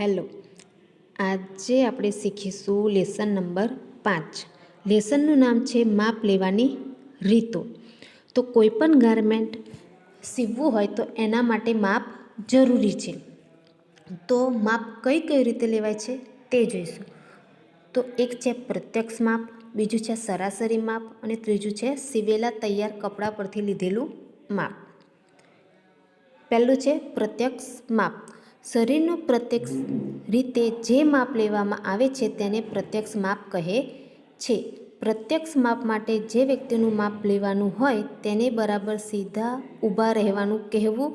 Hello. આજે આપણે શીખીશું લેસન નંબર પાંચ. લેસનનું નામ છે માપ લેવાની રીતો. તો કોઈપણ ગાર્મેન્ટ સીવવું હોય તો એના માટે માપ જરૂરી છે. તો માપ કઈ કઈ રીતે લેવાય છે તે જોઈશું. તો એક છે પ્રત્યક્ષ માપ, બીજું છે સરાસરી માપ અને ત્રીજું છે સીવેલા તૈયાર કપડાં પરથી લીધેલું માપ. પહેલું છે પ્રત્યક્ષ માપ. શરીરનું પ્રત્યક્ષ રીતે જે માપ લેવામાં આવે છે તેને પ્રત્યક્ષ માપ કહે છે. પ્રત્યક્ષ માપ માટે જે વ્યક્તિનું માપ લેવાનું હોય તેને બરાબર સીધા ઊભા રહેવાનું કહેવું.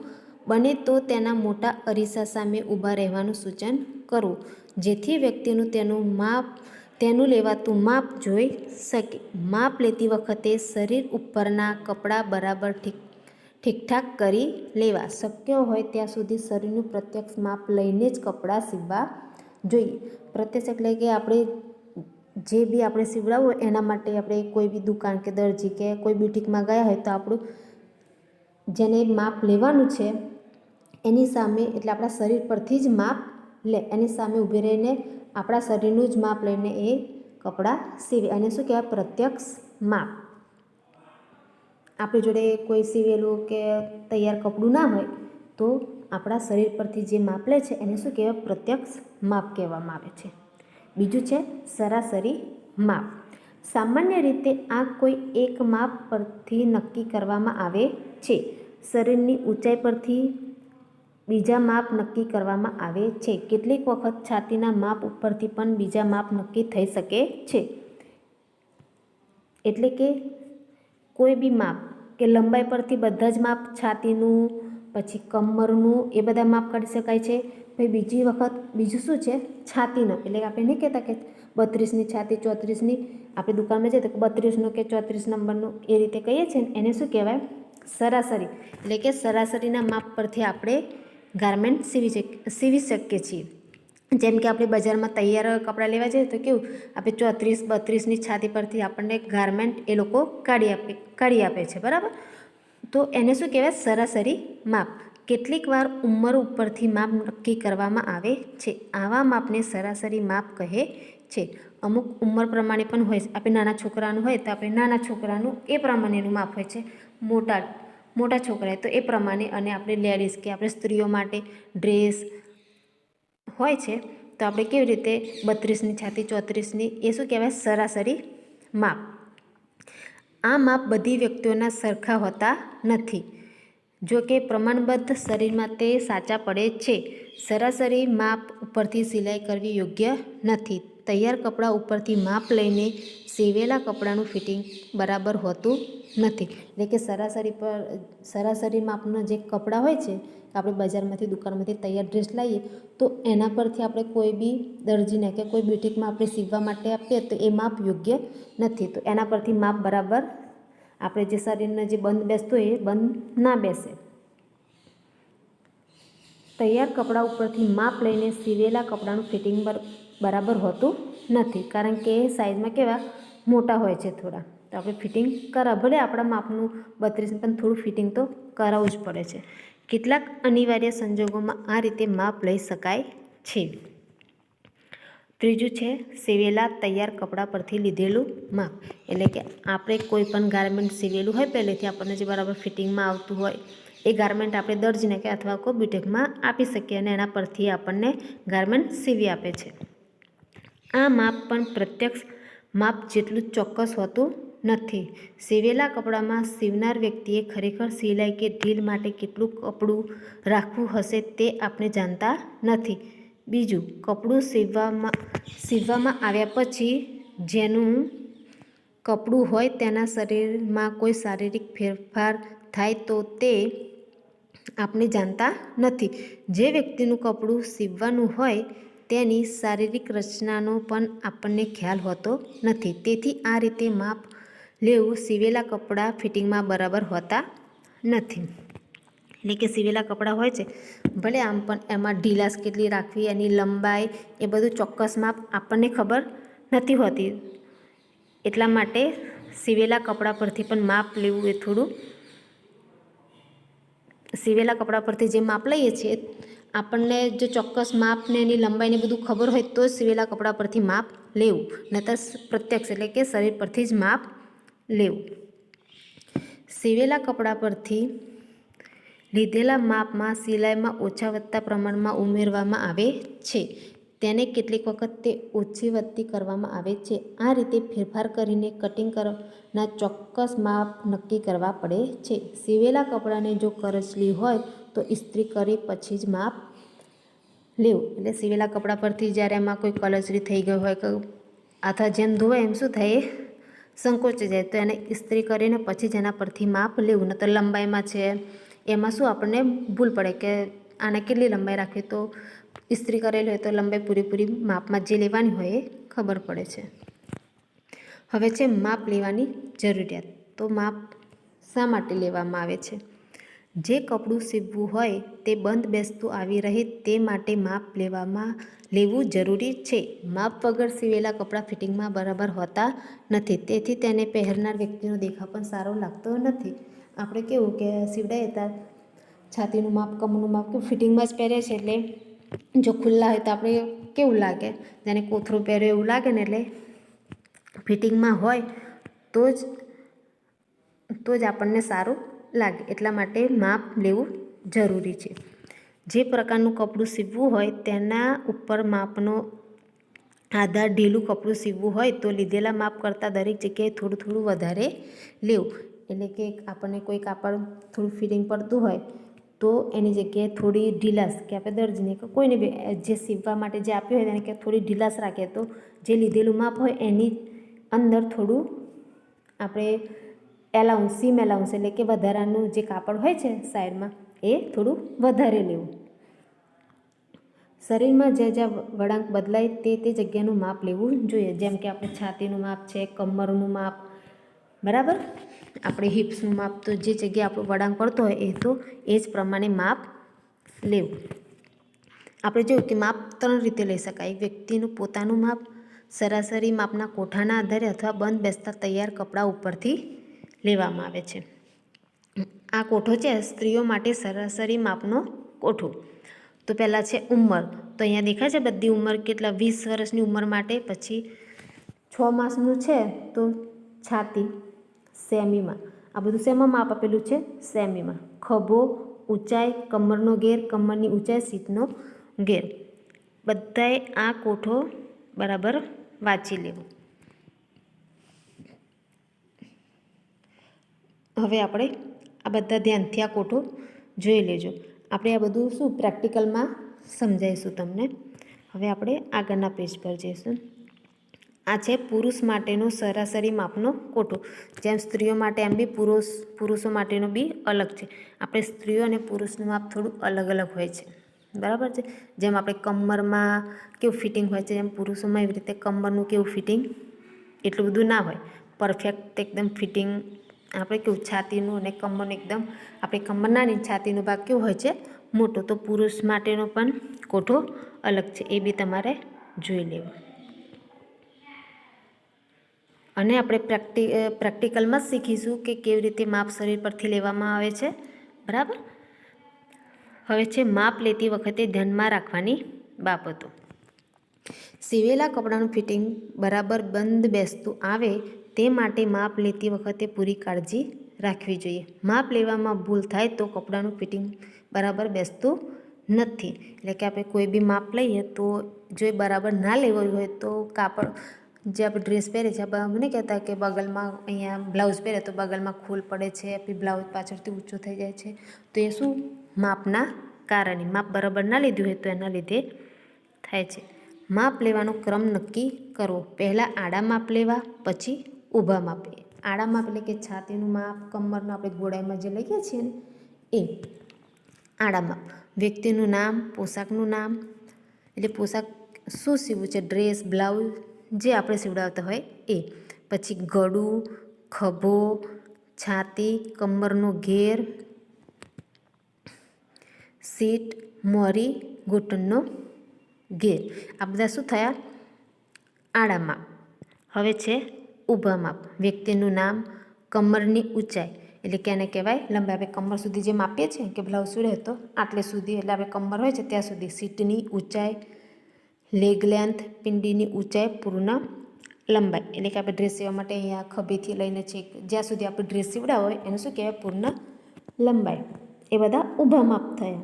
બને તો તેના મોટા અરીસા સામે ઊભા રહેવાનું સૂચન કરવું જેથી વ્યક્તિનું તેનું માપ, તેનું લેવાતું માપ જોઈ શકે. માપ લેતી વખતે શરીર ઉપરના કપડાં બરાબર ઠીક ઠીકઠાક કરી લેવા. શક્ય હોય ત્યાં સુધી શરીરનું પ્રત્યક્ષ માપ લઈને જ કપડાં સીવવા જોઈએ. પ્રત્યક્ષ એટલે કે આપણે જે બી આપણે સીવડાવવું હોય એના માટે આપણે કોઈ બી દુકાન કે દરજી કે કોઈ બુટિકમાં ગયા હોય તો આપણું જેને માપ લેવાનું છે એની સામે એટલે આપણા શરીર પરથી જ માપ લે. એની સામે ઊભી રહીને આપણા શરીરનું જ માપ લઈને એ કપડાં સીવે. અને શું કહેવાય? પ્રત્યક્ષ માપ. આપણી જોડે કોઈ સીવેલું કે તૈયાર કપડું ના હોય, તો આપણા શરીર પરથી જે માપ લે છે એને શું કહેવાય? પ્રત્યક્ષ માપ કહેવામાં આવે છે. બીજું છે સરાસરી માપ. સામાન્ય રીતે આ કોઈ એક માપ પરથી નક્કી કરવામાં આવે છે. શરીરની ઊંચાઈ પરથી બીજા માપ નક્કી કરવામાં આવે છે. કેટલીક વખત છાતીના માપ ઉપરથી પણ બીજા માપ નક્કી થઈ શકે છે. એટલે કે કોઈ બી માપ કે લંબાઈ પરથી બધા જ માપ છાતીનું, પછી કમરનું, એ બધા માપ કાઢી શકાય છે. પછી બીજી વખત, બીજું શું છે? છાતીનો. એટલે આપણે નહીં કહેતા કે બત્રીસની છાતી ચોત્રીસની. આપણે દુકાનમાં જઈએ તો બત્રીસનું કે ચોત્રીસ નંબરનું એ રીતે કહીએ છીએ ને એને શું કહેવાય? સરાસરી. એટલે કે સરાસરીના માપ પરથી આપણે ગારમેન્ટ સીવી સીવી શકીએ છીએ. જેમ કે આપણે બજારમાં તૈયાર કપડાં લેવા જઈએ તો કેવું, આપણે ચોત્રીસ, બત્રીસની છાતી પરથી આપણને ગારમેન્ટ એ લોકો કાઢી આપે કાઢી આપે છે, બરાબર? તો એને શું કહેવાય? સરાસરી માપ. કેટલીક વાર ઉંમર ઉપરથી માપ નક્કી કરવામાં આવે છે. આવા માપને સરાસરી માપ કહે છે. અમુક ઉંમર પ્રમાણે પણ હોય છે. આપણે નાના છોકરાનું હોય તો આપણે નાના છોકરાનું એ પ્રમાણેનું માપ હોય છે. મોટા મોટા છોકરાએ તો એ પ્રમાણે અને આપણે લેડીઝ કે આપણે સ્ત્રીઓ માટે ડ્રેસ હોય છે, તો આપણે કેવી રીતે બત્રીસની છાતી, ચોત્રીસની, એ શું કહેવાય? સરાસરી માપ. આ માપ બધી વ્યક્તિઓના સરખા હોતા નથી. જો કે પ્રમાણબદ્ધ શરીરમાં તે સાચા પડે છે. સરાસરી માપ ઉપરથી સિલાઈ કરવી યોગ્ય નથી. તૈયાર કપડાં ઉપરથી માપ લઈને સીવેલા કપડાનું ફિટિંગ બરાબર હોતું નથી. એટલે કે સરાસરી પર સરાસરી માપના જે કપડાં હોય છે આપણે બજારમાંથી, દુકાનમાંથી તૈયાર ડ્રેસ લાવીએ તો એના પરથી આપણે કોઈ બી દરજીને કે કોઈ બ્યુટિકમાં આપણે સીવવા માટે આપીએ, તો એ માપ યોગ્ય નથી. તો એના પરથી માપ બરાબર આપણે જે શરીરને જે બંધ બેસતું હોય એ બંધ ના બેસે. તૈયાર કપડાં ઉપરથી માપ લઈને સીવેલા કપડાનું ફિટિંગ બરાબર હોતું નથી. કારણ કે સાઇઝમાં કેવા? મોટા હોય છે થોડા. તો આપણે ફિટિંગ કરા, ભલે આપણા માપનું બત્રીસ, પણ થોડું ફિટિંગ તો કરાવવું જ પડે છે. કેટલાક અનિવાર્ય સંજોગોમાં આ રીતે માપ લઈ શકાય છે. ત્રીજું છે, સીવેલા તૈયાર કપડાં પરથી લીધેલું માપ. એટલે કે આપણે કોઈ પણ ગાર્મેન્ટ સીવેલું હોય, પહેલેથી આપણને જે બરાબર ફિટિંગમાં આવતું હોય, એ ગાર્મેન્ટ આપણે દરજીને કે અથવા કોઈ બ્યુટેકમાં આપી શકીએ અને એના પરથી આપણને ગાર્મેન્ટ સીવી આપે છે. આ માપ પણ પ્રત્યક્ષ માપ જેટલું ચોક્કસ હોતું નથી. સીવેલા કપડામાં સીવનાર વ્યક્તિએ ખરેખર સિલાઈ કે ઢીલ માટે કેટલું કપડું રાખવું હશે તે આપણે જાણતા નથી. બીજું, કપડું સીવવામાં સીવવામાં આવ્યા પછી જેનું કપડું હોય તેના શરીરમાં કોઈ શારીરિક ફેરફાર થાય તો તે આપણે જાણતા નથી. જે વ્યક્તિનું કપડું સીવવાનું હોય તેની શારીરિક રચનાનો પણ આપણને ખ્યાલ હોતો નથી. તેથી આ રીતે માપ લેવું સીવેલા કપડાં ફિટિંગમાં બરાબર હોતા નથી. એટલે કે સીવેલા કપડાં હોય છે, ભલે આમ પણ એમાં ઢીલાસ કેટલી રાખવી, એની લંબાઈ, એ બધું ચોક્કસ માપ આપણને ખબર નથી હોતી. એટલા માટે સીવેલા કપડાં પરથી પણ માપ લેવું એ થોડું, સીવેલા કપડાં પરથી જે માપ લઈએ છીએ, આપણને જો ચોક્કસ માપને એની લંબાઈને બધું ખબર હોય તો જ સીવેલા કપડાં પરથી માપ લેવું. નહીતર પ્રત્યક્ષ એટલે કે શરીર પરથી જ માપ લેવું. સીવેલા કપડાં પરથી લીધેલા માપમાં સિલાઈમાં ઓછા વધતા પ્રમાણમાં ઉમેરવામાં આવે છે. તેને કેટલીક વખત તે ઓછી વધતી કરવામાં આવે છે. આ રીતે ફેરફાર કરીને કટિંગ કરવાના ચોક્કસ માપ નક્કી કરવા પડે છે. સીવેલા કપડાને જો કરચલી હોય તો ઇસ્ત્રી કરી પછી જ માપ લેવું. એટલે સીવેલા કપડાં પરથી જ્યારે એમાં કોઈ કલચરી થઈ ગઈ હોય કે આથા જેમ ધોવાય એમ શું થાય? સંકોચી જાય તો એને ઇસ્ત્રી કરીને પછી જ એના પરથી માપ લેવું ન તો લંબાઈમાં છે. એમાં શું આપણને ભૂલ પડે કે આને કેટલી લંબાઈ રાખવી? તો ઇસ્ત્રી કરેલી હોય તો લંબાઈ પૂરેપૂરી માપમાં જે લેવાની હોય એ ખબર પડે છે. હવે છે માપ લેવાની જરૂરિયાત. તો માપ શા માટે લેવામાં આવે છે? જે કપડું સીવવું હોય તે બંધ બેસતું આવી રહે તે માટે માપ લેવામાં લેવું જરૂરી છે. માપ વગર સીવેલા કપડાં ફિટિંગમાં બરાબર હોતા નથી, તેથી તેને પહેરનાર વ્યક્તિનો દેખાવ પણ સારો લાગતો નથી. આપણે કેવું કે સીવડાવીએ ત્યાં છાતીનું માપ, કમરનું માપ કે ફિટિંગમાં જ પહેરે છે એટલે જો ખુલ્લા હોય તો આપણે કેવું લાગે? જેને કોથરું પહેર્યો એવું લાગે ને એટલે ફિટિંગમાં હોય તો જ તો જ આપણને સારું લાગે એટલા માટે માપ લેવું જરૂરી છે. જે પ્રકારનું કપડું સીવવું હોય તેના ઉપર માપનો આધાર ઢીલું કપડું સીવવું હોય તો લીધેલા માપ કરતાં દરેક જગ્યાએ થોડું થોડું વધારે લેવું. એટલે કે આપણને કોઈ કાપડ થોડું ફિટિંગ પડતું હોય તો એની જગ્યાએ થોડી ઢીલાસ કે આપણે દરજીને કે કોઈને બી જે સીવવા માટે જે આપ્યું હોય તેને કે થોડી ઢીલાસ રાખીએ તો જે લીધેલું માપ હોય એની અંદર થોડું આપણે એલાઉન્સ, સીમ એલાઉન્સ એટલે કે વધારાનું જે કાપડ હોય છે સાઈડમાં, એ થોડું વધારે લેવું. શરીરમાં જ્યાં જ્યાં વળાંક બદલાય તે તે જગ્યાનું માપ લેવું જોઈએ. જેમ કે આપણે છાતીનું માપ છે, કમરનું માપ, બરાબર? આપણે હિપ્સનું માપ તો જે જગ્યાએ આપણો વળાંક પડતો હોય એ તો એ જ પ્રમાણે માપ લેવું. આપણે જોયું કે માપ ત્રણ રીતે લઈ શકાય. એક વ્યક્તિનું પોતાનું માપ, સરાસરી માપના કોઠાના આધારે અથવા બંધ બેસતા તૈયાર કપડાં ઉપરથી લેવામાં આવે છે. આ કોઠો છે સ્ત્રીઓ માટે સરાસરી માપનો કોઠો. તો પહેલાં છે ઉંમર. તો અહીંયા દેખાય છે બધી ઉંમર કેટલા? વીસ વર્ષની ઉંમર માટે, પછી છ માસનું છે તો છાતી સેમીમાં. આ બધું શેમાં માપ આપેલું છે? સેમીમાં. ખભો ઊંચાઈ, કમરનો ઘેર, કમરની ઊંચાઈ, સીટનો ઘેર. બધાએ આ કોઠો બરાબર વાંચી લેવો. હવે આપણે આ બધા ધ્યાનથી આ કોઠો જોઈ લેજો. આપણે આ બધું શું પ્રેક્ટિકલમાં સમજાવીશું તમને? હવે આપણે આગળના પેજ પર જઈશું. આ છે પુરુષ માટેનો સરાસરી માપનો કોઠો જેમ સ્ત્રીઓ માટે એમ બી પુરુષ, પુરુષો માટેનો બી અલગ છે. આપણે સ્ત્રીઓ અને પુરુષનું માપ થોડું અલગ અલગ હોય છે. બરાબર છે? જેમ આપણે કમરમાં કેવું ફિટિંગ હોય છે, જેમ પુરુષોમાં એવી રીતે કમરનું કેવું ફિટિંગ એટલું બધું ના હોય. પરફેક્ટ એકદમ ફિટિંગ આપણે કેવું છાતીનું અને કમરનું એકદમ, આપણે કમરના નાની છાતીનું ભાગ કેવું હોય છે? મોટો. તો પુરુષ માટેનો પણ કોઠો અલગ છે. એ બી તમારે જોઈ લેવું. અને આપણે પ્રેક્ટિ પ્રેક્ટિકલમાં જ શીખીશું કે કેવી રીતે માપ શરીર પરથી લેવામાં આવે છે. બરાબર? હવે છે માપ લેતી વખતે ધ્યાનમાં રાખવાની બાબતો. સીવેલા કપડાનું ફિટિંગ બરાબર બંધ બેસતું આવે તે માટે માપ લેતી વખતે પૂરી કાળજી રાખવી જોઈએ. માપ લેવામાં ભૂલ થાય તો કપડાનું ફિટિંગ બરાબર બેસતું નથી. એટલે કે આપણે કોઈ બી માપ લઈએ તો જો એ બરાબર ના લેવું હોય તો કાપડ, જે આપણે ડ્રેસ પહેરે છે આપણે મને કહેતા કે બગલમાં અહીંયા બ્લાઉઝ પહેરે તો બગલમાં ખોલ પડે છે પછી બ્લાઉઝ પાછળથી ઊંચો થઈ જાય છે. તો એ શું? માપના કારણે. માપ બરાબર ના લીધું હોય તો એના લીધે થાય છે. માપ લેવાનો ક્રમ નક્કી કરવો પહેલાં આડા માપ લેવા, પછી ઊભા માપે. આડા માપ એટલે કે છાતીનું માપ, કમરનું આપણે ગોળાઈમાં જે લઈએ છીએ ને, એ આડા માપ. વ્યક્તિનું નામ, પોશાકનું નામ, એટલે પોશાક શું સીવવું છે? ડ્રેસ, બ્લાઉઝ, જે આપણે સીવડાવતા હોય એ. પછી ગળું, ખભો, છાતી, કમરનો ઘેર, સીટ, મોરી, ઘૂંટણનો ઘેર. આ બધા શું થયા? આડા માપ. હવે છે ઊભા માપ વ્યક્તિનું નામ કમરની ઊંચાઈ. એટલે કે એને કહેવાય લંબાઈ. આપણે કમર સુધી જે માપીએ છીએ કે બ્લાઉઝ શું રહેતો આટલે સુધી. એટલે આપણે કમર હોય છે ત્યાં સુધી. સીટની ઊંચાઈ લેગ લેન્થ પિંડીની ઊંચાઈ, પૂર્ણ લંબાઈ. એટલે કે આપણે ડ્રેસ સીવવા માટે અહીંયા ખભેથી લઈને છે જ્યાં સુધી આપણે ડ્રેસ સીવડા હોય, એને શું કહેવાય? પૂર્ણ લંબાઈ. એ બધા ઊભા માપ થયા.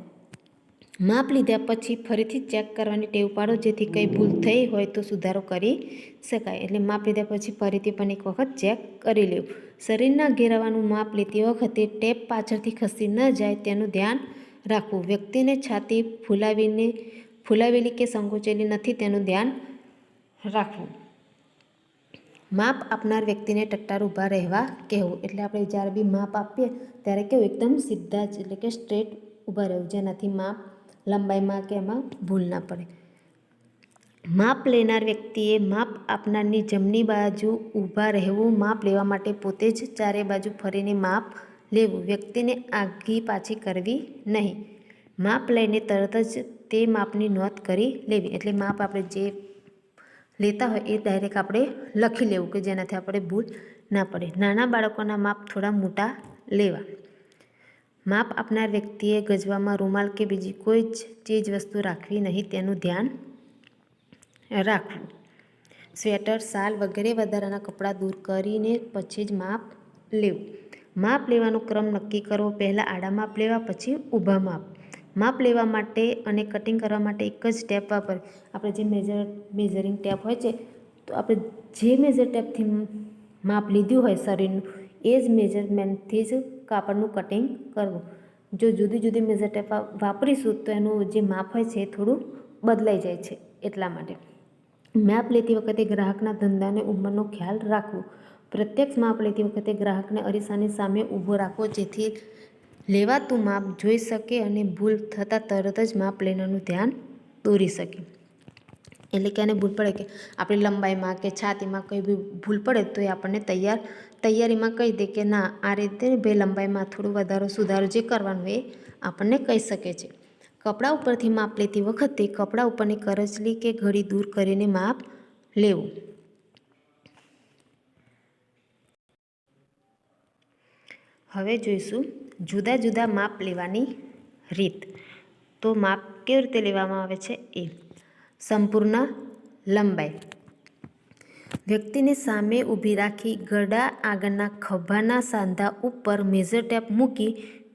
માપ લીધા પછી ફરીથી ચેક કરવાની ટેવ પાડો, જેથી કંઈ ભૂલ થઈ હોય તો સુધારો કરી શકાય. એટલે માપ લીધા પછી ફરીથી પણ એક વખત ચેક કરી લેવું શરીરના ઘેરાવાનું માપ લેતી વખતે ટેપ પાછળથી ખસી ન જાય તેનું ધ્યાન રાખવું. વ્યક્તિને છાતી ફૂલાવીને, ફૂલાવેલી કે સંકોચેલી નથી તેનું ધ્યાન રાખવું. માપ આપનાર વ્યક્તિને ટટ્ટાર ઊભા રહેવા કહેવું. એટલે આપણે જ્યારે બી માપ આપીએ, ત્યારે કેવું એકદમ સીધા જ, એટલે કે સ્ટ્રેટ ઊભા રહેવું. જેનાથી માપ લંબાઈમાં કે એમાં ભૂલ ના પડે. માપ લેનાર વ્યક્તિએ માપ આપનારની જમણી બાજુ ઊભા રહેવું, માપ લેવા માટે પોતે જ ચારે બાજુ ફરીને માપ લેવું, વ્યક્તિને આગી પાછી કરવી નહીં. માપ લઈને તરત જ તે માપની નોંધ કરી લેવી. એટલે માપ આપણે જે લેતા હોય એ ડાયરેક્ટ આપણે લખી લેવું કે જેનાથી આપણે ભૂલ ના પડે. નાના બાળકોના માપ થોડા મોટા લેવા. માપ આપનાર વ્યક્તિએ ગજવામાં રૂમાલ કે બીજી કોઈ જ ચીજ વસ્તુ રાખવી નહીં તેનું ધ્યાન રાખવું. સ્વેટર શાલ વગેરે વધારાના કપડાં દૂર કરીને પછી જ માપ લેવું. માપ લેવાનો ક્રમ નક્કી કરવો, પહેલાં આડા માપ લેવા, પછી ઊભા માપ. માપ લેવા માટે અને કટિંગ કરવા માટે એક જ ટેપ વાપર આપણે જે મેજર, મેજરિંગ ટેપ હોય છે, તો આપણે જે મેજર ટેપથી માપ લીધું હોય શરીરનું, એ જ મેજરમેન્ટથી જ કાપડનું કટિંગ કરવું. જો જુદી જુદી મેઝર ટેપ વાપરીશું, તો એનું જે માપ હોય છે એ થોડું બદલાઈ જાય છે એટલા માટે. માપ લેતી વખતે ગ્રાહકના ધંધાને ઉંમરનો ખ્યાલ રાખવો. પ્રત્યક્ષ માપ લેતી વખતે ગ્રાહકને અરીસાની સામે ઊભો રાખવો, જેથી લેવાતું માપ જોઈ શકે અને ભૂલ થતાં તરત જ માપ લેનારનું ધ્યાન દોરી શકે. એટલે કે એને ભૂલ પડે કે આપણી લંબાઈમાં કે છાતીમાં કંઈ બી ભૂલ પડે તો એ આપણને તૈયાર તૈયારીમાં કહી દે કે ના, આ રીતે બે લંબાઈમાં થોડું વધારો સુધારો જે કરવાનો એ આપણને કહી શકે છે. કપડાં ઉપરથી માપ લેતી વખતે કપડાં ઉપરની કરચલી કે ઘડી દૂર કરીને માપ લેવું. હવે જોઈશું જુદા જુદા માપ લેવાની રીત. તો માપ કેવી રીતે લેવામાં આવે છે? એ. સંપૂર્ણ લંબાઈ. વ્યક્તિને સામે ઊભી રાખી ગળા આગળના ખભાના સાંધા ઉપર મેજર ટેપ મૂકી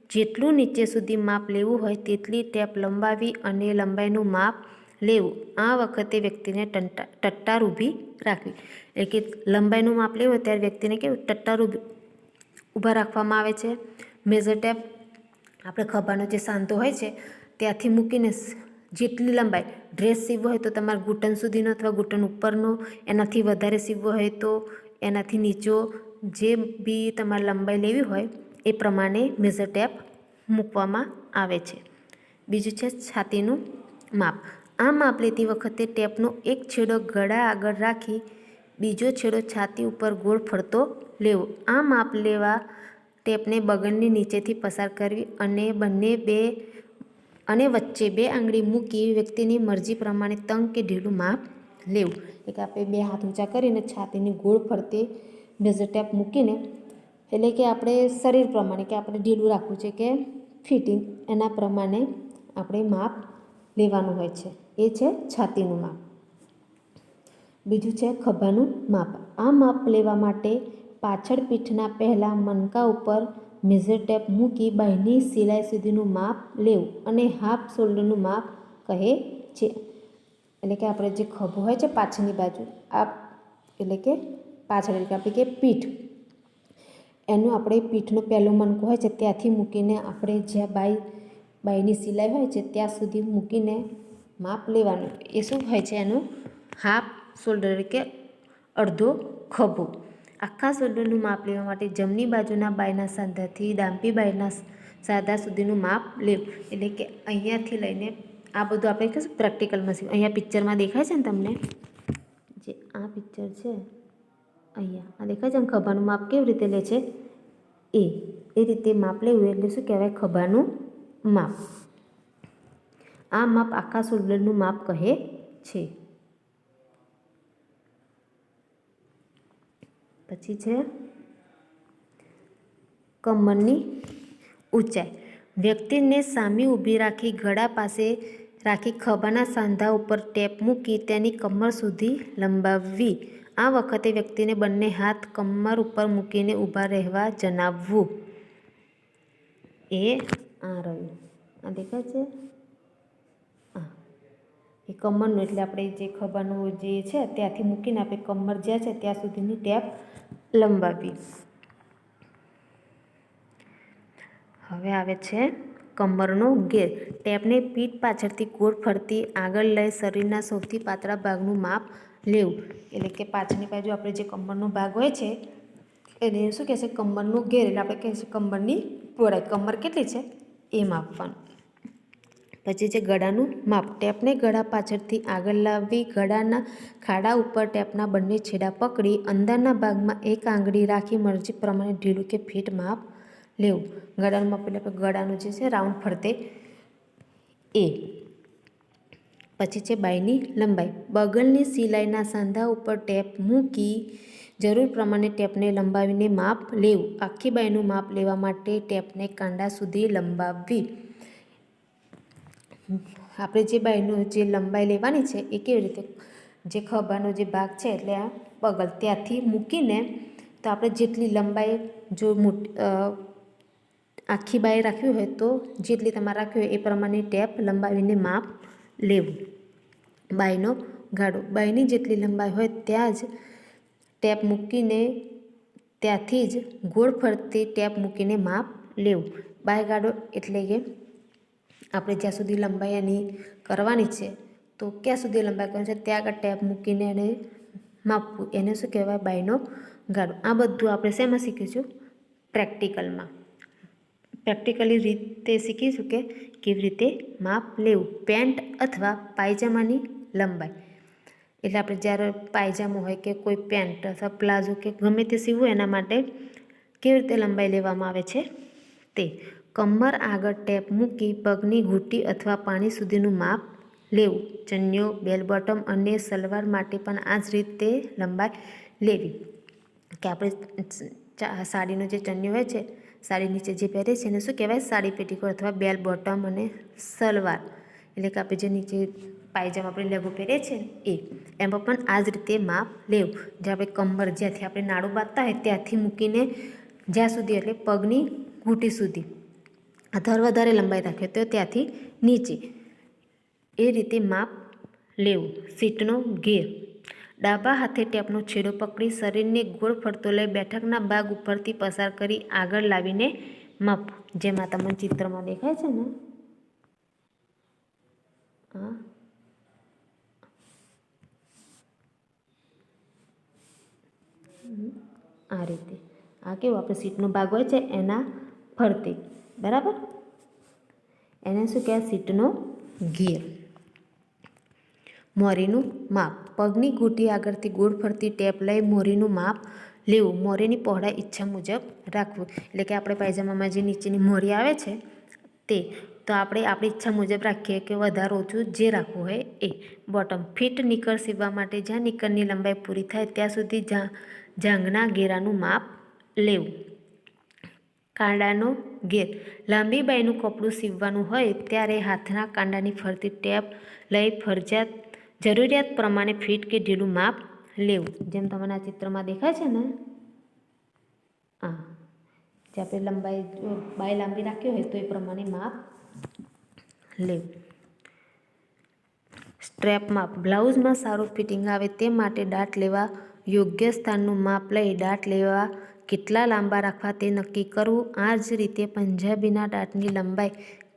જેટલું નીચે સુધી માપ લેવું હોય તેટલી ટેપ લંબાવી અને લંબાઈનું માપ લેવું. આ વખતે વ્યક્તિને ટંટા, ટટ્ટાર ઊભી રાખવી. એટલે કે લંબાઈનું માપ લેવું હોય ત્યારે વ્યક્તિને કેવું ટટ્ટાર ઊભી, ઊભા રાખવામાં આવે છે. મેજર ટેપ, આપણે ખભાનો જે સાંધો હોય છે, ત્યાંથી મૂકીને જેટલી લંબાઈ. ડ્રેસ સીવવો હોય તો તમારે ઘૂંટણ સુધીનો અથવા ઘૂંટણ ઉપરનો, એનાથી વધારે સીવવો હોય તો એનાથી નીચો જે બી તમારે લંબાઈ લેવી હોય એ પ્રમાણે મેઝર ટેપ મૂકવામાં આવે છે. બીજું છે છાતીનું માપ. આ માપ લેતી વખતે ટેપનો એક છેડો ગળા આગળ રાખી, બીજો છેડો છાતી ઉપર ગોળ ફરતો લેવો. આ માપ લેવા ટેપને બગનની નીચેથી પસાર કરવી અને બંને બે અને વચ્ચે બે આંગળી મૂકી વ્યક્તિની મરજી પ્રમાણે તંગ કે ઢીલું માપ લેવું. એટલે આપણે બે હાથ ઊંચા કરીને છાતીની ગોળ ફરતે મેઝર ટેપ મૂકીને, એટલે કે આપણે શરીર પ્રમાણે કે આપણે ઢીલું રાખવું છે કે ફિટિંગ, એના પ્રમાણે આપણે માપ લેવાનું હોય છે. એ છે છાતીનું માપ. બીજું છે ખભાનું માપ. આ માપ લેવા માટે પાછળ પીઠના પહેલાં મણકા ઉપર મેજર ટેપ મૂકી બાયની સિલાઈ સુધીનું માપ લેવું અને હાફ શોલ્ડરનું માપ કહે છે. એટલે કે આપણે જે ખભો હોય છે પાછળની બાજુ, આ એટલે કે પાછળ, એટલે કે આપણે કે પીઠ, એનું આપણે પીઠનો પહેલો મણકો હોય છે ત્યાંથી મૂકીને આપણે જ્યાં બાય, બાયની સિલાઈ હોય છે ત્યાં સુધી મૂકીને માપ લેવાનું. એ શું હોય છે એનું? હાફ શોલ્ડર કે અડધો ખભો. આખા શોલ્ડરનું માપ લેવા માટે જમણી બાજુના બાયના સાંધાથી ડાંપી બાયના સાંધા સુધીનું માપ લેવું. એટલે કે અહીંયાથી લઈને આ બધું આપણે કહીશું પ્રેક્ટિકલમાં શીખ અહીંયા પિક્ચરમાં દેખાય છે ને તમને? જે આ પિક્ચર છે, અહીંયા. આ દેખાય છે ને ખભાનું માપ કેવી રીતે લે છે? એ. એ રીતે માપ લેવું એટલે શું કહેવાય? ખભાનું માપ. આ માપ આખા શોલ્ડરનું માપ કહે છે. પછી છે કમરની ઊંચાઈ. વ્યક્તિને સામે ઊભી રાખી ગળા પાસે રાખી ખભાના સાંધા ઉપર ટેપ મૂકી તેની કમર સુધી લંબાવવી. આ વખતે વ્યક્તિને બંને હાથ કમર ઉપર મૂકીને ઊભા રહેવા જણાવવું. એ આ રહ્યું. આ દેખાય છે? એ કમરનું એટલે આપણે જે ખભાનું જે છે ત્યાંથી મૂકીને આપણે કમર જ્યાં છે ત્યાં સુધીની ટેપ લંબાવી હવે આવે છે કમરનો ગેર ટેપને પીઠ પાછળથી ગોળ ફરતી આગળ લઈ શરીરના સૌથી પાતળા ભાગનું માપ લેવું. એટલે કે પાછળની બાજુ આપણે જે કમરનો ભાગ હોય છે, એને શું કહેશે? કમરનો ઘેર. એટલે આપણે કહેશે કમરની પહોળાઈ. કમર કેટલી છે? એ માપવાનું. પછી છે ગળાનું માપ, ટેપને ગળા પાછળથી આગળ લાવવી, ગળાના ખાડા ઉપર ટેપના બંને છેડા પકડી, અંદરના ભાગમાં એક આંગળી રાખી મરજી પ્રમાણે ઢીલું કે ફીટ માપ લેવું. ગળાનું માપ એટલે ગળાનું જે છે રાઉન્ડ ફરતે એ. પછી છે બાયની લંબાઈ. બગલની સિલાઈના સાંધા ઉપર ટેપ મૂકી જરૂર પ્રમાણે ટેપને લંબાવીને માપ લેવું. આખી બાયનું માપ લેવા માટે ટેપને કાંડા સુધી લંબાવવી. આપણે જે બાયનું જે લંબાઈ લેવાની છે, એ કેવી રીતે, જે ખભાનો જે ભાગ છે, એટલે આ બગલ ત્યાંથી મૂકીને તો આપણે જેટલી લંબાઈ જો આખી બાય રાખવી હોય તો જેટલી તમારે રાખવી હોય એ પ્રમાણે ટેપ લંબાવીને માપ લેવું. બાયનો ગાળો. બાયની જેટલી લંબાઈ હોય ત્યાં જ ટેપ મૂકીને ત્યાંથી જ ગોળ ફરતી ટેપ મૂકીને માપ લેવું. બાય ગાળો એટલે કે આપણે જ્યાં સુધી લંબાઈ એની કરવાની છે, તો ક્યાં સુધી લંબાઈ કરવાની છે, ત્યાં આગળ ટેપ મૂકીને એને માપવું. એને શું કહેવાય? બાયનો ગાળો. આ બધું આપણે શેમાં શીખીશું? પ્રેક્ટિકલમાં. પ્રેક્ટિકલી રીતે શીખીશું કે કેવી રીતે માપ લેવું? પેન્ટ અથવા પાયજામાની લંબાઈ. એટલે આપણે જ્યારે પાયજામો હોય કે કોઈ પેન્ટ અથવા પ્લાઝો કે ગમે તે સીવવું એના માટે કેવી રીતે લંબાઈ લેવામાં આવે છે તે. કમર આગળ ટેપ મૂકી પગની ઘૂંટી અથવા પાણી સુધીનું માપ લેવું. ચન્યો, બેલ બોટમ અને સલવાર માટે પણ આ જ રીતે લંબાઈ લેવી. કે આપણે સાડીનો જે ચન્યો હોય છે, સાડી નીચે જે પહેરે છે એને શું કહેવાય? સાડી પેટીકોટ અથવા બેલ બોટમ અને સલવાર. એટલે કે આપણે જે નીચે પાયજામા આપણે લેગો પહેરીએ છીએ એ. એમાં પણ આ જ રીતે માપ લેવું. જે આપણે કમર જ્યાંથી આપણે નાડું બાંધતા હોય ત્યાંથી મૂકીને જ્યાં સુધી એટલે પગની ઘૂંટી સુધી. અથવા વધારે લંબાઈ રાખે તો ત્યાંથી નીચે. એ રીતે માપ લેવું. સીટનો ગેર. ડાબા હાથે ટેપનો છેડો પકડી શરીરને ગોળ ફરતો લઈ બેઠકના ભાગ ઉપરથી પસાર કરી આગળ લાવીને માપ. જેમાં તમને ચિત્રમાં દેખાય છે ને? હા આ રીતે. આ કેવું આપણે સીટનો ભાગ હોય છે? એના ફરતે. બરાબર? એને શું કહેવાય સીટનો ગીર મોરીનું માપ. પગની ઘૂંટી આગળથી ગોળ ફરતી ટેપ લઈ મોરીનું માપ લેવું. મોરીની પહોળાઈ ઈચ્છા મુજબ રાખવું. એટલે કે આપણે પાયજામામાં જે નીચેની મોરી આવે છે તે, તો આપણે આપણી ઈચ્છા મુજબ રાખીએ કે વધારે ઓછું જે રાખવું હોય એ. બોટમ. ફિટ નિકર સીવવા માટે જ્યાં નિકરની લંબાઈ પૂરી થાય ત્યાં સુધી જાંઘના ઘેરાનું માપ લેવું. કાંડાનો ઘેર. લાંબી બાયનું કપડું સીવવાનું હોય ત્યારે હાથના કાંડાની ફરતી ટેપ લઈ ફરજિયાત જરૂરિયાત પ્રમાણે ફીટ કે ઢીલું માપ લેવું. જેમ તમને આ ચિત્રમાં દેખાય છે ને? હા જે આપણે લંબાઈ, બાય લાંબી રાખી હોય તો એ પ્રમાણે માપ લેવું. સ્ટ્રેપ માપ. બ્લાઉઝમાં સારું ફિટિંગ આવે તે માટે દાંત લેવા યોગ્ય સ્થાનનું માપ લઈ દાંત લેવા કેટલા લાંબા રાખવા તે નક્કી કરવું? આ જ રીતે પંજાબીના દાંતની લંબાઈ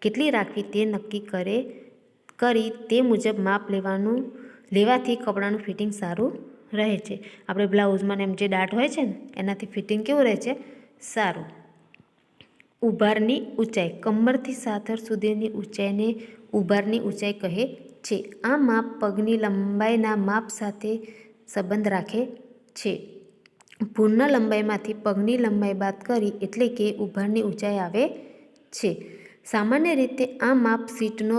કેટલી રાખવી તે નક્કી કરે, કરી તે મુજબ માપ લેવાનું, લેવાથી કપડાનું ફિટિંગ સારું રહે છે. આપણે બ્લાઉઝમાં એમ જે દાટ હોય છે ને, એનાથી ફિટિંગ કેવું રહે છે? સારું. ઉભારની ઊંચાઈ, કમરથી સાથર સુધીની ઊંચાઈને ઉભારની ઊંચાઈ કહે છે. આ માપ પગની લંબાઈના માપ સાથે સંબંધ રાખે છે. પૂર્ણ લંબાઈમાંથી પગની લંબાઈ બાદ કરી એટલે કે ઉભારની ઊંચાઈ આવે છે. સામાન્ય રીતે આ માપ સીટનો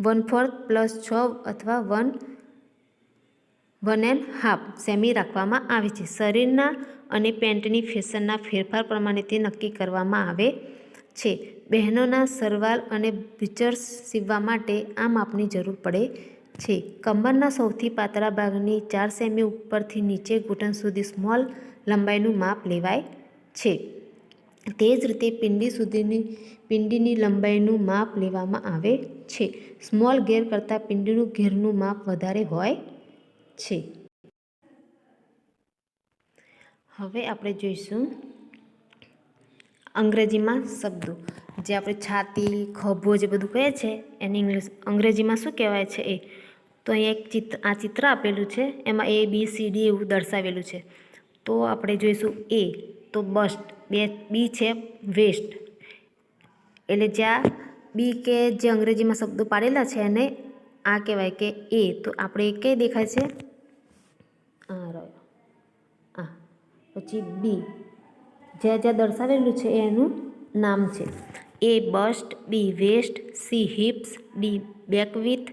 વન ફોર્થ પ્લસ છ અથવા વન વન એન્ડ હાફ સેમી રાખવામાં આવે છે. શરીરના અને પેન્ટની ફેશનના ફેરફાર પ્રમાણે તે નક્કી કરવામાં આવે છે. બહેનોના સરવાલ અને બ્લીચર્સ સીવવા માટે આ માપની જરૂર પડે છે. કમરના સૌથી પાતળા ભાગની ચાર સેમી ઉપરથી નીચે ઘૂંટણ સુધી સ્મોલ લંબાઈનું માપ લેવાય છે. તે જ રીતે પિંડી સુધીની, પિંડીની લંબાઈનું માપ લેવામાં આવે છે. સ્મોલ ઘેર કરતાં પિંડીનું ઘેરનું માપ વધારે હોય છે. હવે આપણે જોઈશું અંગ્રેજીમાં શબ્દો. જે આપણે છાતી, ખભો જે બધું કહે છે, એને ઇંગ્લિશ, અંગ્રેજીમાં શું કહેવાય છે એ? તો અહીંયા એક ચિત્ર, આ ચિત્ર આપેલું છે, એમાં એ બી સી ડી એવું દર્શાવેલું છે. તો આપણે જોઈશું એ તો બસ્ટ, બે બી છે વેસ્ટ. એટલે જ્યાં બી કે જે અંગ્રેજીમાં શબ્દો પાડેલા છે એને આ કહેવાય કે એ તો આપણે એ કઈ દેખાય છે? આ રહ્યો. આ. પછી બી જ્યાં જ્યાં દર્શાવેલું છે એનું નામ છે. A bust B waist C hips D back with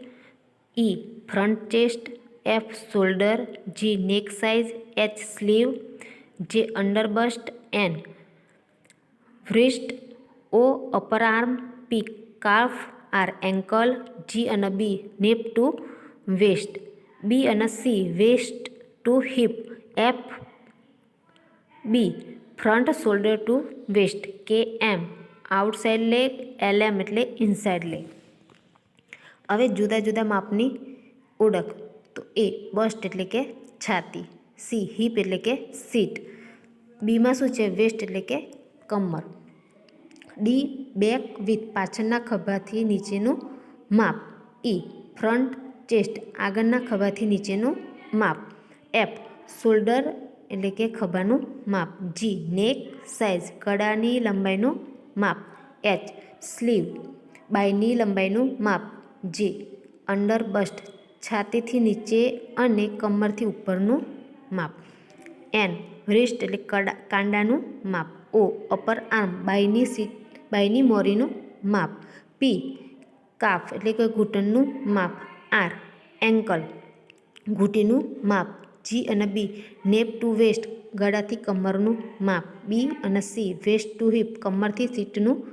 E front chest F shoulder G neck size H sleeve J under bust N wrist O upper arm P calf R ankle G અને B nape to waist B અને C waist to hip F B front shoulder to waist K M outside leg L M એટલે inside leg હવે જુદા જુદા માપની ઓળખ. તો એ bust એટલે કે છાતી, સી હિપ એટલે કે સીટ, બીમાં શું છે વેસ્ટ એટલે કે કમર. ડી બેક વિથ પાછળના ખભાથી નીચેનું માપ. ઈ ફ્રન્ટ ચેસ્ટ આગળના ખભાથી નીચેનું માપ. એફ શોલ્ડર એટલે કે ખભાનું માપ. જી નેક સાઇઝ કડાની લંબાઈનું માપ. એચ સ્લીવ બાયની લંબાઈનું માપ. જે અંડર બસ્ટ છાતીથી નીચે અને કમરથી ઉપરનું માપ. એન રિસ્ટ એટલે કડા, કાંડાનું માપ. ઓ અપર આર્મ બાયની સીટ બાયની મોરીનું માપ. પી કાફ એટલે કે ઘૂંટણનું માપ. આર એન્કલ ઘૂંટીનું માપ. જી અને બી. નેપ ટુ વેસ્ટ ગળાથી કમરનું માપ. બી અને સી. વેસ્ટ ટુ હિપ કમરથી સીટનું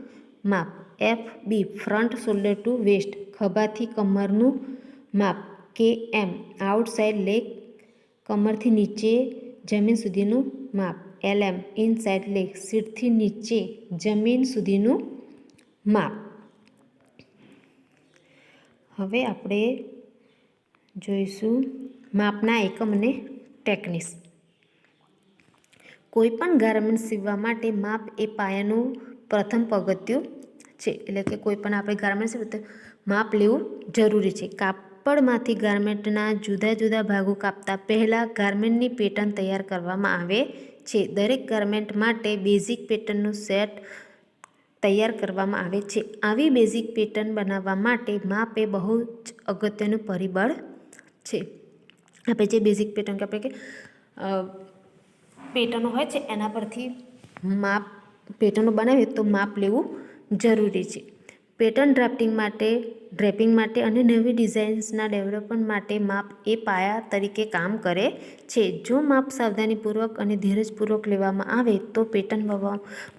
માપ. F B. Front shoulder to waist ખભાથી કમરનું માપ. K M. આઉટસાઇડ લેગ કમરથી નીચે જમીન સુધીનું માપ. L M. ઇનસાઇડ લેગ સીટથી નીચે જમીન સુધીનું માપ. હવે આપણે જોઈશું માપના એકમ અને ટેકનિક્સ કોઈપણ ગાર્મેન્ટ સીવવા માટે માપ એ પાયાનું પ્રથમ પગથિયું છે. એટલે કે કોઈપણ આપણે ગાર્મેન્ટ સીવવું માપ લેવું જરૂરી છે. કાપડમાંથી ગાર્મેન્ટના જુદા જુદા ભાગો કાપતા પહેલાં ગાર્મેન્ટની પેટર્ન તૈયાર કરવામાં આવે છે. દરેક ગાર્મેન્ટ માટે બેઝિક પેટર્નનું સેટ તૈયાર કરવામાં આવે છે. આવી બેઝિક પેટર્ન બનાવવા માટે માપ એ બહુ જ અગત્યનું પરિબળ છે. આપણે જે બેઝિક પેટર્ન કે આપણે કે પેટર્નો હોય છે, એના પરથી માપ પેટર્નો બનાવીએ તો માપ લેવું જરૂરી છે. પેટર્ન ડ્રાફ્ટિંગ માટે ડ્રેપિંગ માટે અને નવી ડિઝાઇન્સના ડેવલપમેન્ટ માટે માપ એ પાયા તરીકે કામ કરે છે. જો માપ સાવધાનીપૂર્વક અને ધીરજપૂર્વક લેવામાં આવે તો પેટર્ન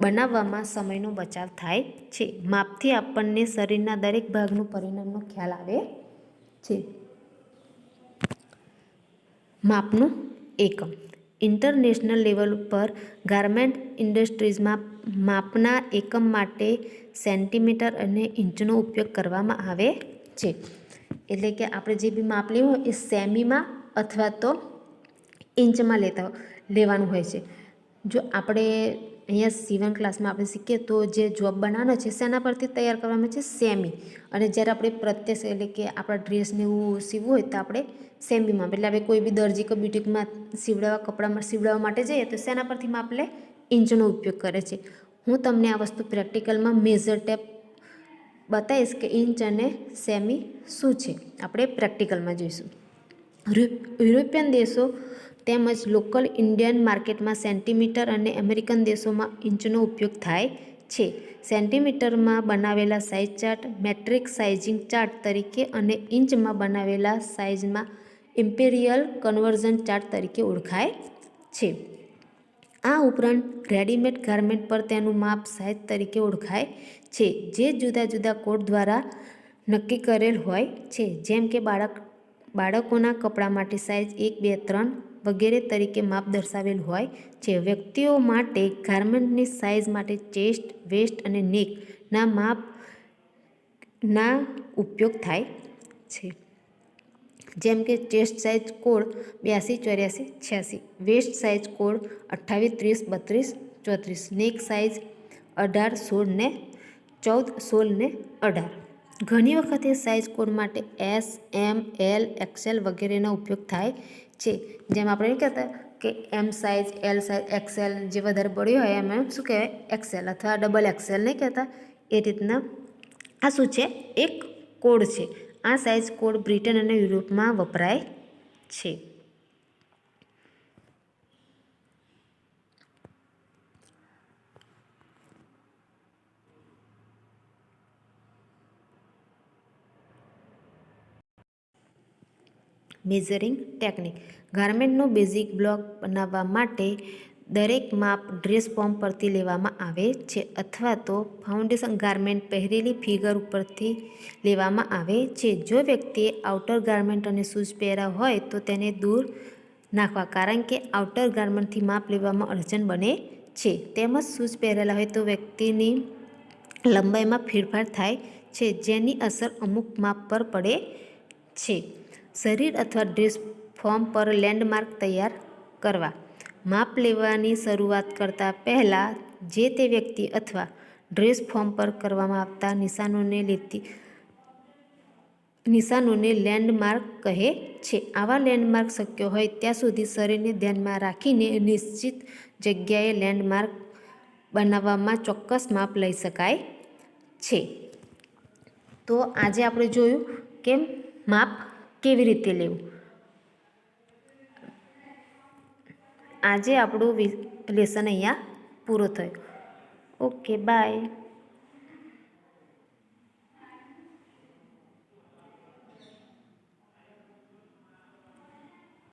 બનાવવામાં સમયનો બચાવ થાય છે. માપથી આપણને શરીરના દરેક ભાગનું પરિણામનો ખ્યાલ આવે છે. માપનું એકમ. ઇન્ટરનેશનલ લેવલ પર ગાર્મેન્ટ ઇન્ડસ્ટ્રીઝમાં માપના એકમ માટે સેન્ટીમીટર અને ઇંચનો ઉપયોગ કરવામાં આવે છે. એટલે કે આપણે જે બી માપ લેવું હોય એ સેમીમાં અથવા તો ઇંચમાં લેતા લેવાનું હોય છે. જો આપણે અહીંયા સીવન ક્લાસમાં આપણે શીખીએ તો જે જોબ બનાવવાનો છે, શેના પરથી તૈયાર કરવામાં છે? સેમી. અને જ્યારે આપણે પ્રત્યક્ષ એટલે કે આપણા ડ્રેસને એવું સીવવું હોય તો આપણે સેમીમાં. એટલે આપણે કોઈ બી દરજી કે બ્યુટિકમાં સીવડાવવા, કપડામાં સીવડાવવા માટે જઈએ તો શેના પરથી માપ લે ઇંચનો ઉપયોગ કરે છે. હું તમને આ વસ્તુ પ્રેક્ટિકલમાં મેઝર ટેપ બતાવીશ કે ઇંચ અને સેમી શું છે. આપણે પ્રેક્ટિકલમાં જોઈશું. યુરોપિયન દેશો તેમજ લોકલ ઇન્ડિયન માર્કેટમાં સેન્ટીમીટર અને અમેરિકન દેશોમાં ઇંચનો ઉપયોગ થાય છે. સેન્ટીમીટરમાં બનાવેલા size chart metric sizing chart તરીકે અને ઇંચમાં બનાવેલા સાઇઝમાં ઇમ્પેરિયલ કન્વર્ઝન ચાર્ટ તરીકે ઓળખાય છે. આ ઉપરાંત રેડીમેડ ગાર્મેન્ટ પર તેનું માપ સાઇઝ તરીકે ઓળખાય છે, જે જુદા જુદા કોડ દ્વારા નક્કી કરેલ હોય છે. જેમ કે બાળક, બાળકોના કપડાં માટે સાઇઝ એક, બે, ત્રણ વગેરે તરીકે માપ દર્શાવેલ હોય છે. વ્યક્તિઓ માટે ગાર્મેન્ટની સાઇઝ માટે ચેસ્ટ, વેસ્ટ અને નેકના માપના ઉપયોગ થાય છે. જેમ કે ચેસ્ટ સાઇઝ કોડ બ્યાસી, ચોર્યાસી, છ્યાસી, વેસ્ટ સાઇઝ કોડ અઠ્ઠાવીસ, ત્રીસ, બત્રીસ, ચોત્રીસ, નેક સાઇઝ અઢાર, સોળ ને ચૌદ, સોળ ને અઢાર. ઘણી વખત સાઇઝ કોડ માટે એસ, એમ, એલ, એક્સેલ વગેરેનો ઉપયોગ થાય છે. જેમ આપણે એમ કહેતા કે M size L size XL જે વધારે બળી હોય એમ એમ, શું કહેવાય? એક્સેલ અથવા ડબલ એક્સેલ નહીં કહેતા. એ રીતના આ શું છે? એક કોડ છે. આ સાઇઝ કોડ બ્રિટન અને યુરોપમાં વપરાય છે. મેઝરિંગ ટેકનિક ગાર્મેન્ટનો બેઝિક બ્લોક બનાવવા માટે દરેક માપ ડ્રેસ ફોર્મ પરથી લેવામાં આવે છે અથવા તો ફાઉન્ડેશન ગાર્મેન્ટ પહેરેલી ફિગર ઉપરથી લેવામાં આવે છે. જો વ્યક્તિએ આઉટર ગાર્મેન્ટ અને શૂઝ પહેર્યા હોય તો તેને દૂર નાખવા કારણ કે આઉટર ગાર્મેન્ટથી માપ લેવામાં અડચણ બને છે. તેમજ શૂઝ પહેરેલા હોય તો વ્યક્તિની લંબાઈમાં ફેરફાર થાય છે જેની અસર અમુક માપ પર પડે છે. શરીર અથવા ડ્રેસ ફોર્મ પર લેન્ડમાર્ક તૈયાર કરવા. માપ લેવાની શરૂઆત કરતાં પહેલાં જે તે વ્યક્તિ અથવા ડ્રેસ ફોર્મ પર કરવામાં આવતા નિશાનોને લેતી નિશાનોને લેન્ડમાર્ક કહે છે. આવા લેન્ડમાર્ક શક્ય હોય ત્યાં સુધી શરીરને ધ્યાનમાં રાખીને નિશ્ચિત જગ્યાએ લેન્ડમાર્ક બનાવવામાં ચોક્કસ માપ લઈ શકાય છે. તો આજે આપણે જોયું કે માપ કેવી રીતે લેવું? આજે આપણું લેસન અહીંયા પૂરો થયો. Okay bye